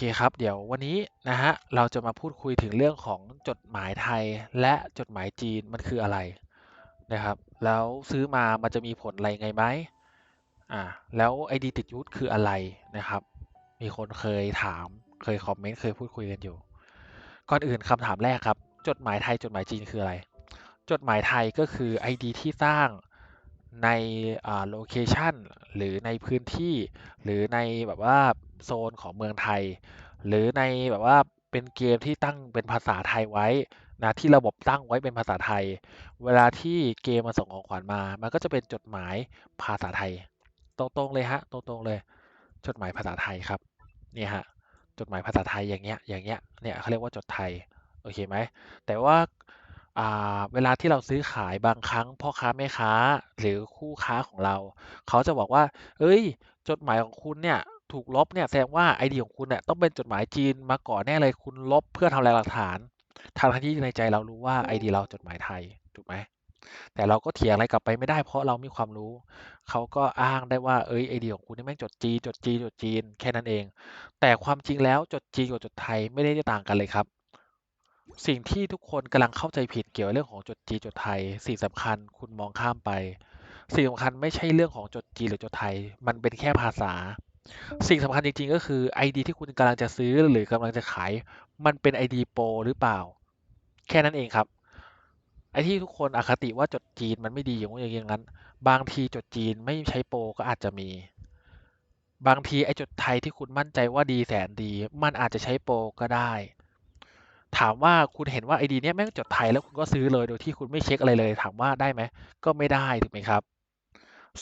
เคครับ เดี๋ยววันนี้นะฮะเราจะมาพูดคุยถึงเรื่องของจดหมายไทยและจดหมายจีนมันคืออะไรนะครับ แล้วซื้อมามันจะมีผลอะไรไงไหมอ่าแล้วไอดีติดยุทธคืออะไรนะครับ มีคนเคยถามเคยคอมเมนต์เคยพูดคุยกันอยู่ ก่อนอื่นคำถามแรกครับ จดหมายไทยจดหมายจีนคืออะไร จดหมายไทยก็คือ ID ที่สร้างในโลเคชันหรือในพื้นที่หรือในแบบว่า โซนของเมืองไทย หรือในแบบว่าเป็นเกมที่ตั้งเป็นภาษาไทยไว้นะที่ระบบตั้งไว้เป็นภาษาไทย เวลาที่เกมมาส่งของขวัญมา มันก็จะเป็นจดหมายภาษาไทย ตรงๆเลยฮะ ตรงๆเลย จดหมายภาษาไทยครับนี่ฮะจดหมายภาษาไทยอย่างเงี้ยอย่างเงี้ยเนี่ยเขาเรียกว่าจดไทยโอเคไหมแต่ว่าเวลาที่เราซื้อขายบางครั้งพ่อค้าแม่ค้าหรือคู่ค้าของเรา เขาจะบอกว่า เอ้ย จดหมายของคุณเนี่ย ถูกลบเนี่ยแสดงว่าไอเดีของคุณเนี่ยต้องเป็นจดหมายจีนมาก่อนแน่เลยคุณลบเพื่อทำลายหลักฐานทางที่ในใจเรารู้ว่าไอเดีเราจดหมายไทยถูกไหมแต่เราก็เถียงอะไรกลับไปไม่ได้เพราะเรามีความรู้ เขาก็อ้างได้ว่าเอ้ยไอเดีของคุณนี่แม่งจดจีนจดจีนจดจีนแค่นั้นเอง แต่ความจริงแล้วจดจีนกับจดไทยไม่ได้ต่างกันเลยครับ สิ่งที่ทุกคนกำลังเข้าใจผิดเกี่ยวกับเรื่องของจดจีนจดไทย สิ่งสำคัญคุณมองข้ามไป สิ่งสำคัญไม่ใช่เรื่องของจดจีนหรือจดไทย มันเป็นแค่ภาษา สิ่งสำคัญจริงๆ ก็คือ ID ที่คุณกำลังจะซื้อหรือกำลังจะขาย มันเป็น ID โปรหรือเปล่า แค่นั้นเองครับ ไอ้ที่ทุกคนอคติว่าจดจีนมันไม่ดีอย่างนี้อย่างนั้น บางทีจดจีนไม่ใช้โปรก็อาจจะมี บางทีไอ้จดไทยที่คุณมั่นใจว่าดีแสนดี มันอาจจะใช้โปรก็ได้ ถามว่าคุณเห็นว่าไอดีเนี้ยแม่งจดไทยแล้วคุณก็ซื้อเลยโดยที่คุณไม่เช็คอะไรเลย ถามว่าได้ไหมก็ไม่ได้ถูกไหมครับ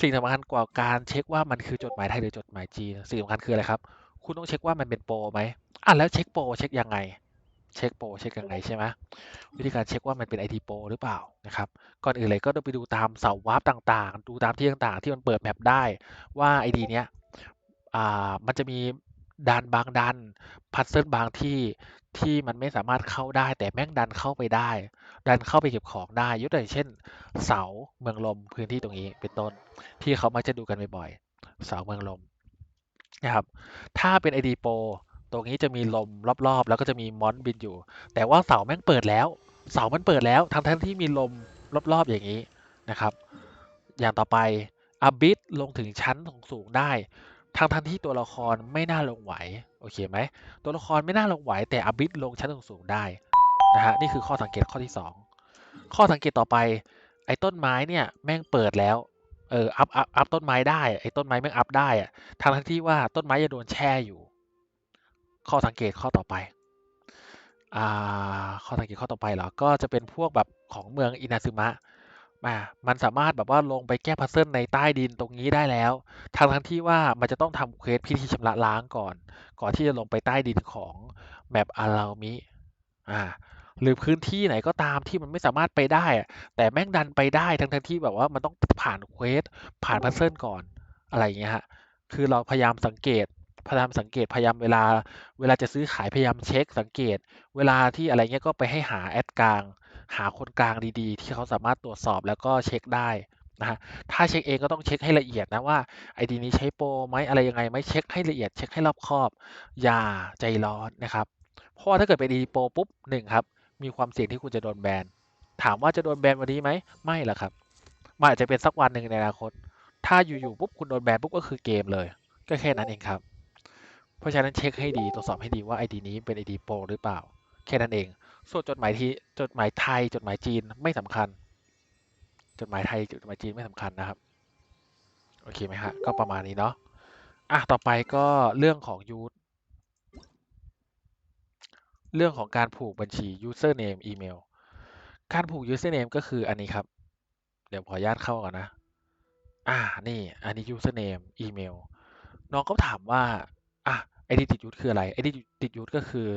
สิ่งสำคัญกว่าการเช็คว่ามันคือจดหมายไทยหรือจดหมายจีนสิ่งสำคัญคืออะไรครับ คุณต้องเช็คว่ามันเป็นโปรไหมอะแล้วเช็คโปรเช็คยังไง เช็คโปรเช็คยังไงใช่ไหมวิธีการเช็คว่ามันเป็น ID โปรหรือเปล่านะครับก่อนอื่นเลยก็ต้องไปดูตามเสาวาร์ปต่างๆ ดูตามที่ต่างๆ ที่มันเปิดแมปได้ว่า ID เนี้ยอ่ามันจะมีดันบางดันพัซเซิลบางที่ ที่มันไม่สามารถเข้าได้แต่แม่งดันเข้าไปได้ ดันเข้าไปเก็บของได้ยกตัวอย่างเช่น เสาเมืองลมพื้นที่ตรงนี้เป็นต้นที่เขามักจะดูกันบ่อยๆเสาเมืองลมนะครับ ถ้าเป็น ID โปรตรงนี้จะมีลมรอบๆ แล้วก็จะมีมอนบินอยู่ แต่ว่าเสาแม่งเปิดแล้ว เสามันเปิดแล้วทั้งทั้งที่มีลมรอบๆอย่างนี้นะครับ อย่างต่อไปอบิสลงถึงชั้นสูงได้ ทั้งทั้งที่ตัวละครไม่น่าลงไหวโอเคไหมตัวละครไม่น่าลงไหว แต่อบิสลงชั้นสูงได้นะฮะนี่คือข้อสังเกตข้อที่ 2 ข้อสังเกตต่อไปไอ้ต้นไม้เนี่ยแม่งเปิดแล้วเอออัพอัพอัพต้นไม้ได้ไอ้ต้นไม้แม่งอัพได้อะทั้งทั้งที่ว่าต้นไม้จะโดนแช่อยู่ ข้อสังเกตข้อต่อไปอ่าข้อสังเกตข้อต่อไปเหรอก็จะเป็นพวกแบบของเมืองอินาซึมะ มามันสามารถแบบว่าลงไปแก้พัซเซิลในใต้ดินตรงนี้ได้แล้วทั้งทั้งที่ว่ามันจะต้องทำเควสพิธีชำระล้างก่อน ก่อนที่จะลงไปใต้ดินของแมปอารามิอ่าหรือพื้นที่ไหนก็ตามที่มันไม่สามารถไปได้แต่แม่งดันไปได้ทั้งทั้งที่แบบว่ามันต้องผ่านเควสผ่านพัซเซิลก่อนอะไรอย่างเงี้ยฮะคือเราพยายามสังเกตพยายามสังเกตพยายามเวลา เวลาจะซื้อขายพยายามเช็คสังเกต เวลาที่อะไรเงี้ยก็ไปให้หาแอดกลาง หาคนกลางดีๆ ที่เขาสามารถตรวจสอบแล้วก็เช็คได้นะฮะถ้าเช็คเองก็ต้องเช็คให้ละเอียดนะว่าไอดีนี้ใช้โปรไหมอะไรยังไงไหมเช็คให้ละเอียดเช็คให้รอบคอบ อย่าใจร้อนนะครับเพราะว่าถ้าเกิดเป็นดีโปรปุ๊บหนึ่งครับมีความเสี่ยงที่คุณจะโดนแบนถามว่าจะโดนแบนวันนี้ไหมไม่หรอกครับมันอาจจะเป็นสักวันหนึ่งในอนาคต ถ้าอยู่ๆปุ๊บคุณโดนแบนปุ๊บก็คือเกมเลย ก็แค่นั้นเองครับ เพราะฉะนั้นเช็คให้ดีตรวจสอบให้ดีว่า ID นี้เป็น ID โปรหรือเปล่า แค่นั้นเอง ส่วนจดหมายที่จดหมายไทย จดหมายจีนไม่สำคัญ จดหมายไทยจดหมายจีนไม่สำคัญนะครับ โอเคไหมฮะ ก็ประมาณนี้เนาะอะต่อไปก็เรื่องของยูทเรื่องของการผูกบัญชี username อีเมลการผูก username ก็คืออันนี้ครับ เดี๋ยวขออนุญาตเข้าก่อนนะ อ่า นี่ อันนี้ username อีเมลน้องก็ถามว่า อะ ID ติดยูทคืออะไร ID ติดยูทก็คือ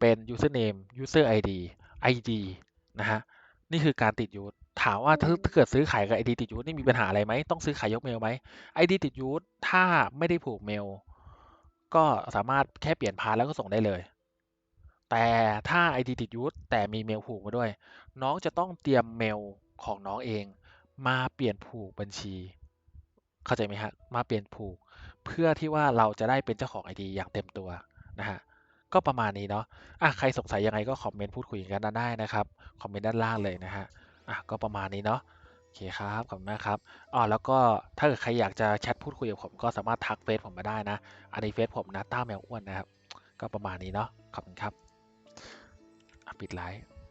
เป็น username user ID ID นะฮะนี่คือการติดยูทถามว่าถ้าเกิดซื้อขายกับ ID ติดยูทนี่มีปัญหาอะไรไหมต้องซื้อขายยกเมลไหม ID ติดยูทถ้าไม่ได้ผูกเมล ก็สามารถแค่เปลี่ยนพาสแล้วก็ส่งได้เลย แต่ถ้า ID ติดยูทแต่มีเมลผูกมาด้วย น้องจะต้องเตรียมเมลของน้องเอง มาเปลี่ยนผูกบัญชี เข้าใจไหมฮะมาเปลี่ยนผูก เพื่อที่ว่าเราจะได้เป็นเจ้าของ ID อย่างเต็มตัวนะฮะ ก็ประมาณนี้เนาะอะใครสงสัยยังไงก็คอมเมนต์พูดคุยกันได้นะครับ คอมเมนต์ด้านล่างเลยนะฮะ อะก็ประมาณนี้เนาะ โอเคครับ ขอบคุณมากครับอ๋อแล้วก็ถ้าเกิดใครอยากจะแชทพูดคุยกับผมก็สามารถทักเฟซผมมาได้นะ อันนี้เฟซผมนะต้าแมวอ้วนนะครับ ก็ประมาณนี้เนาะ ขอบคุณครับ ปิดไลฟ์